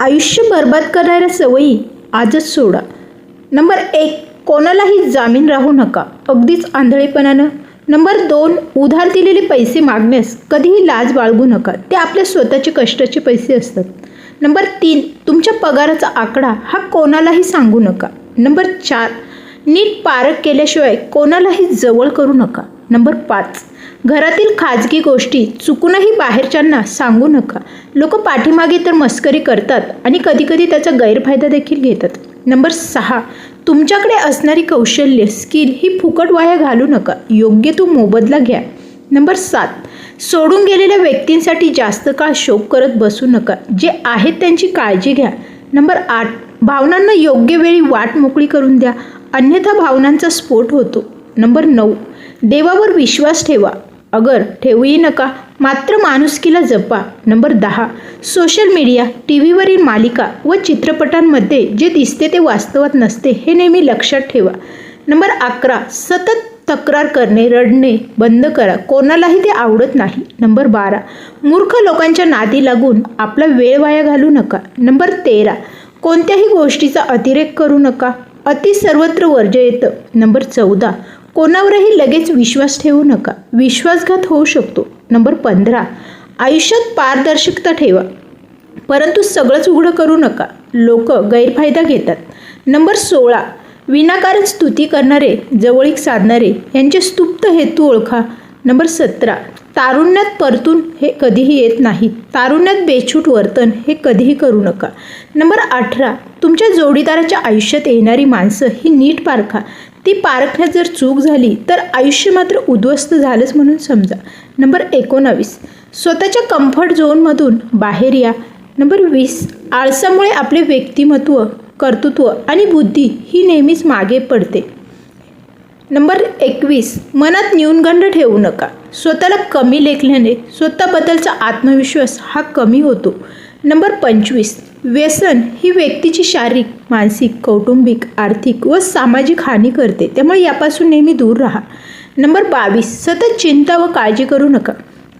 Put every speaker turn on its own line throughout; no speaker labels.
आयुष्य बर्बाद करणाऱ्या सवयी आजच सोडा. नंबर एक कोणालाही जामीन राहू नका. अगदीच आंधळेपणानं. नंबर दोन उधार दिलेले पैसे मागण्यास कधीही लाज बाळगू नका. ते आपल्या स्वतःचे कष्टाचे पैसे असतात. नंबर तीन तुमच्या पगाराचा आकडा हा कोणालाही सांगू नका. नंबर चार नीट पारख केल्याशिवाय कोणालाही जवळ करू नका. नंबर पाच. घरातील खाजगी गोष्टी चुकूनही बाहेरच्यांना सांगू नका. लोक पाठीमागे तर मस्करी करतात आणि कधीकधी त्याचा गैरफायदा देखील घेतात. नंबर सहा. तुमच्याकडे असणारी कौशल्य स्किल ही फुकट वाया घालू नका. योग्य तो मोबदला घ्या. नंबर सात. सोडून गेलेल्या व्यक्तींसाठी जास्त काळ शोक करत बसू नका. जे आहेत त्यांची काळजी घ्या. नंबर आठ. भावनांना योग्य वेळी वाट मोकळी करून द्या. अन्यथा भावनांचा स्फोट होतो. नंबर नऊ. देवावर विश्वास ठेवा. अगर ठेवूही नका मात्र माणुसकीला जपा. नंबर दहा. सोशल मीडिया टी व्हीवरील मालिका व चित्रपटांमध्ये जे दिसते ते वास्तवात नसते हे नेहमी लक्षात ठेवा. नंबर अकरा. सतत तक्रार करणे रडणे बंद करा. कोणालाही ते आवडत नाही. नंबर बारा. मूर्ख लोकांच्या नादी लागून आपला वेळ वाया घालू नका. नंबर तेरा. कोणत्याही गोष्टीचा अतिरेक करू नका. अति सर्वत्र वर्ज येतं. नंबर चौदा. कोणावरही लगेच विश्वास ठेवू नका. विश्वासघात होऊ शकतो. नंबर पंधरा आयुष्यात पारदर्शकता ठेवा. परंतु सगळंच उघडं करू नका. लोक गैरफायदा घेतात. नंबर सोळा विनाकारण स्तुती करणारे जवळीक साधणारे यांचे स्तुप्त हेतू ओळखा. नंबर सतरा तारुण्यात परतून हे कधीही येत नाही. तारुण्यात बेछूट वर्तन हे कधीही करू नका. नंबर अठरा तुमच्या जोडीदाराच्या आयुष्यात येणारी माणसं ही नीट पारखा. ती पारखण्यात जर चूक झाली तर आयुष्य मात्र उद्ध्वस्त झालंच म्हणून समजा. नंबर एकोणावीस स्वतःच्या कम्फर्ट झोनमधून बाहेर या. नंबर वीस आळसामुळे आपले व्यक्तिमत्व कर्तृत्व आणि बुद्धी ही नेहमीच मागे पडते. नंबर एकवीस. मनात न्यूनगंड ठेवू नका. स्वतःला कमी लेखल्याने स्वतःबद्दलचा आत्मविश्वास हा कमी होतो. नंबर पंचवीस. व्यसन ही व्यक्तीची शारीरिक मानसिक कौटुंबिक आर्थिक व सामाजिक हानी करते. त्यामुळे यापासून नेहमी दूर राहा. नंबर बावीस. सतत चिंता व काळजी करू नका.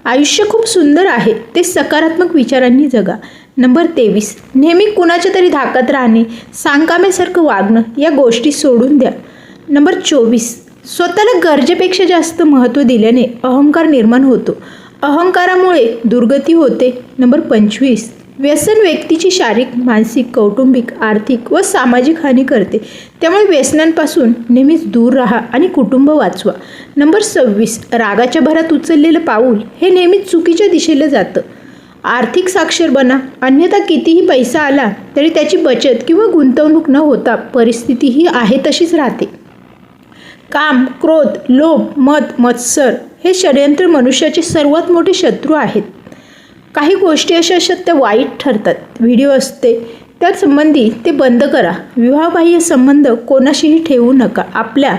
आयुष्य खूप सुंदर आहे. ते सकारात्मक विचारांनी जगा. नंबर तेवीस. नेहमी कुणाच्या तरी धाकात राहणे सांगकामेसारखं वागणं या गोष्टी सोडून द्या. नंबर चोवीस. स्वतःला गरजेपेक्षा जास्त महत्त्व दिल्याने अहंकार निर्माण होतो. अहंकारामुळे दुर्गती होते. नंबर पंचवीस. व्यसन व्यक्तीची शारीरिक मानसिक कौटुंबिक आर्थिक व सामाजिक हानी करते. त्यामुळे व्यसनांपासून नेहमीच दूर राहा आणि कुटुंब वाचवा. नंबर सव्वीस. रागाच्या भरात उचललेलं पाऊल हे नेहमीच चुकीच्या दिशेला जातं. आर्थिक साक्षर बना. अन्यथा कितीही पैसा आला तरी त्याची बचत किंवा गुंतवणूक न होता परिस्थिती ही आहे तशीच राहते. काम क्रोध लोभ मत मत्सर हे षडयंत्र मनुष्याचे सर्वात मोठे शत्रू आहेत. काही गोष्टी अशा असतात त्या वाईट ठरतात. व्हिडिओ असते त्या संबंधी ते बंद करा. विवाहबाह्य संबंध कोणाशीही ठेवू नका. आपल्या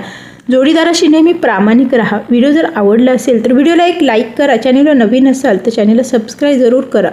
जोडीदाराशी नेहमी प्रामाणिक राहा. व्हिडिओ जर आवडला असेल तर व्हिडिओला एक लाईक करा. चॅनलला नवीन असाल तर चॅनलला सबस्क्राईब जरूर करा.